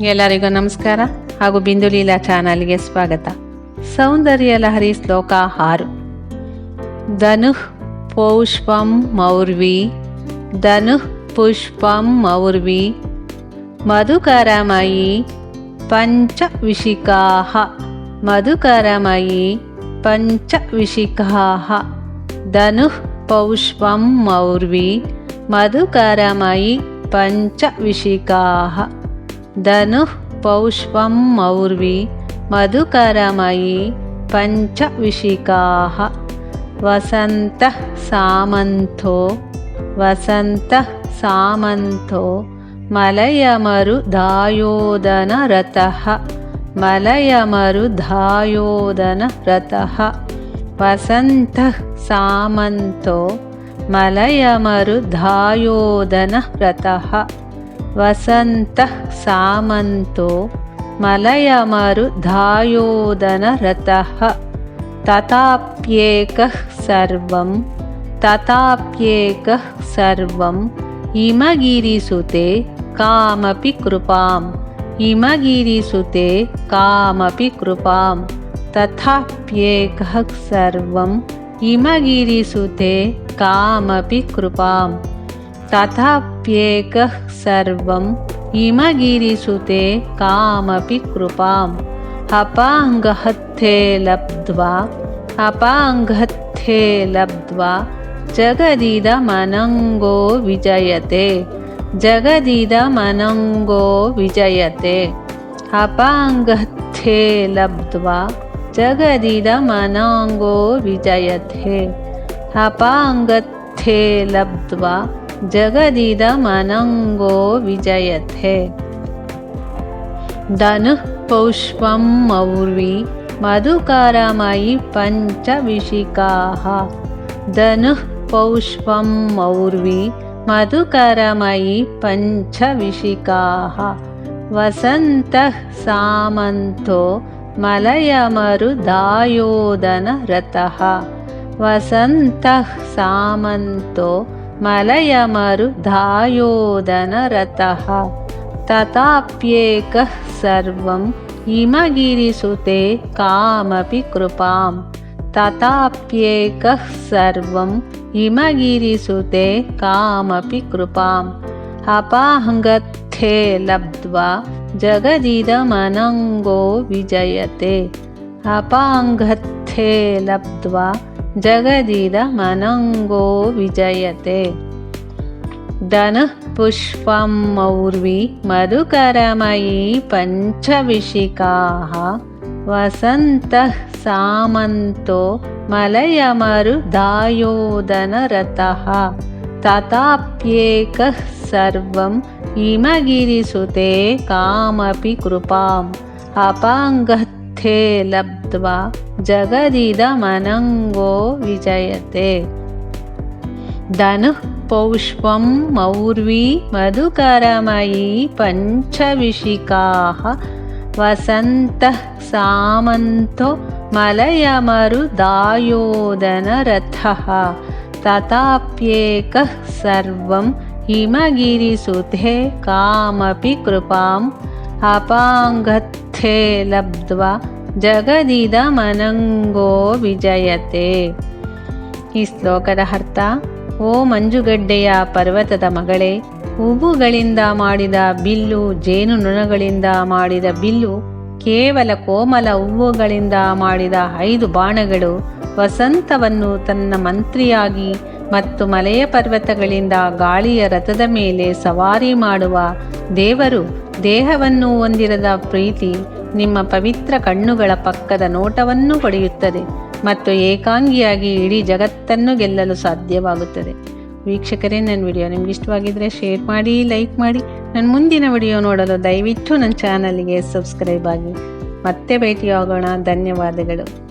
ಎಲ್ಲರಿಗೂ ನಮಸ್ಕಾರ ಹಾಗೂ ಬಿಂದುಲೀಲಾ ಚಾನಲ್ಗೆ ಸ್ವಾಗತ. ಸೌಂದರ್ಯ ಲಹರಿ ಶ್ಲೋಕ ಆರು. ಧನುಃ ಪೌಷ್ಪಂ ಮೌರ್ವಿ, ಧನುಃ ಪುಷ್ಪಂ ಮೌರ್ವಿ, ಮಧುಕರಮಯಿ ಪಂಚವಿಶಿಕಾಃ ಮಧುಕರಮಯಿ ಪಂಚವಿಶಿಕಾಃ ಧನುಃ ಪೌಷ್ಪಂ ಮೌರ್ವಿ, ಮಧುಕರಮಯಿ ಪಂಚವಿಶಿಕಾಃ धनुः पौष्पं मौर्वी मधुकरमयी पञ्चविशिकाः। वसन्तः सामन्तो वसन्तः सामन्तो मलयमरुधायोदनरतः मलयमरुधायोदनरतः वसन्तः सामन्तो मलयमरुधायोदनरतः वसन्तः सामन्तो मलयमरुधायोदनरतः तथाप्येकः सर्वं तथाप्येकः सर्वं इमगिरिसुते कामपि कृपाम्। इमगिरिसुते कामपि कृपां तथाप्येकः सर्वं इमगिरिसुते कामपि कृपाम्। तथाप्येकः सर्वं हिमगिरिसुते कामपि कृपाम्। अपाङ्गहत्थे लब्ध्वा अपाङ्गहत्थे लब्ध्वा जगदिदमनङ्गो विजयते जगदिदमनङ्गो विजयते। अपाङ्गहत्थे लब्ध्वा जगदिदमनाङ्गो विजयते। अपाङ्गत्थे लब्ध्वा जगदिदमनङ्गो विजयते धनुः पौष्पं मौर्वी मधुकरमयि पञ्चविशिकाः धनुः पौष्पं मौर्वी मधुकरमयि पञ्चविशिकाः वसन्तः सामन्तो मलयमरुदायोदनरतः वसन्तः सामन्तो मलयमरुधायोदनरतः तथाप्येकः सर्वं हिमगिरिसुते कामपि कृपां। तथाप्येकः सर्वं हिमगिरिसुते कामपि कृपाम् अपाहङ्गत्थे लब्ध्वा जगदिदमनङ्गो विजयते। अपाङ्गत्थे लब्ध्वा जगदिदमनङ्गो विजयते। धनुः पुष्पं मौर्वी मधुकरमयी पञ्चविशिकाः वसन्तः सामन्तो मलयमरुदायोदनरतः तथाप्येकः सर्वं हिमगिरिसुते कामपि कृपाम्। अपाङ्गत्थे लब्ध्वा जगदिदमनङ्गो विजयते। धनुः पौष्पं मौर्वी मधुकरमयी पञ्चविशिकाः वसन्तः सामन्तो मलयमरुदायोदनरथः तथाप्येकः सर्वं हिमगिरिसुते कामपि कृपाम्। अपाङ्गत्थे लब्ध्वा ಜಗದಿದಮನಂಗೋ ವಿಜಯತೆ. ಈ ಶ್ಲೋಕದ ಅರ್ಥ, ಓ ಮಂಜುಗಡ್ಡೆಯ ಪರ್ವತದ ಮಗಳೇ ಉಬುಗಳಿಂದ ಮಾಡಿದ ಬಿಲ್ಲು, ಜೇನು ನೊಣಗಳಿಂದ ಮಾಡಿದ ಬಿಲ್ಲು, ಕೇವಲ ಕೋಮಲ ಹೂವುಗಳಿಂದ ಮಾಡಿದ ಐದು ಬಾಣಗಳು, ವಸಂತವನ್ನು ತನ್ನ ಮಂತ್ರಿಯಾಗಿ ಮತ್ತು ಮಲೆಯ ಪರ್ವತಗಳಿಂದ ಗಾಳಿಯ ರಥದ ಮೇಲೆ ಸವಾರಿ ಮಾಡುವ ದೇವರು ದೇಹವನ್ನು ಹೊಂದಿರದ ಪ್ರೀತಿ ನಿಮ್ಮ ಪವಿತ್ರ ಕಣ್ಣುಗಳ ಪಕ್ಕದ ನೋಟವನ್ನು ಪಡೆಯುತ್ತದೆ ಮತ್ತು ಏಕಾಂಗಿಯಾಗಿ ಇಡೀ ಜಗತ್ತನ್ನು ಗೆಲ್ಲಲು ಸಾಧ್ಯವಾಗುತ್ತದೆ. ವೀಕ್ಷಕರೇ, ನನ್ನ ವಿಡಿಯೋ ನಿಮ್ಗೆ ಇಷ್ಟವಾಗಿದ್ದರೆ ಶೇರ್ ಮಾಡಿ, ಲೈಕ್ ಮಾಡಿ. ನನ್ನ ಮುಂದಿನ ವಿಡಿಯೋ ನೋಡಲು ದಯವಿಟ್ಟು ನನ್ನ ಚಾನಲ್ಗೆ ಸಬ್ಸ್ಕ್ರೈಬ್ ಆಗಿ. ಮತ್ತೆ ಭೇಟಿಯಾಗೋಣ. ಧನ್ಯವಾದಗಳು.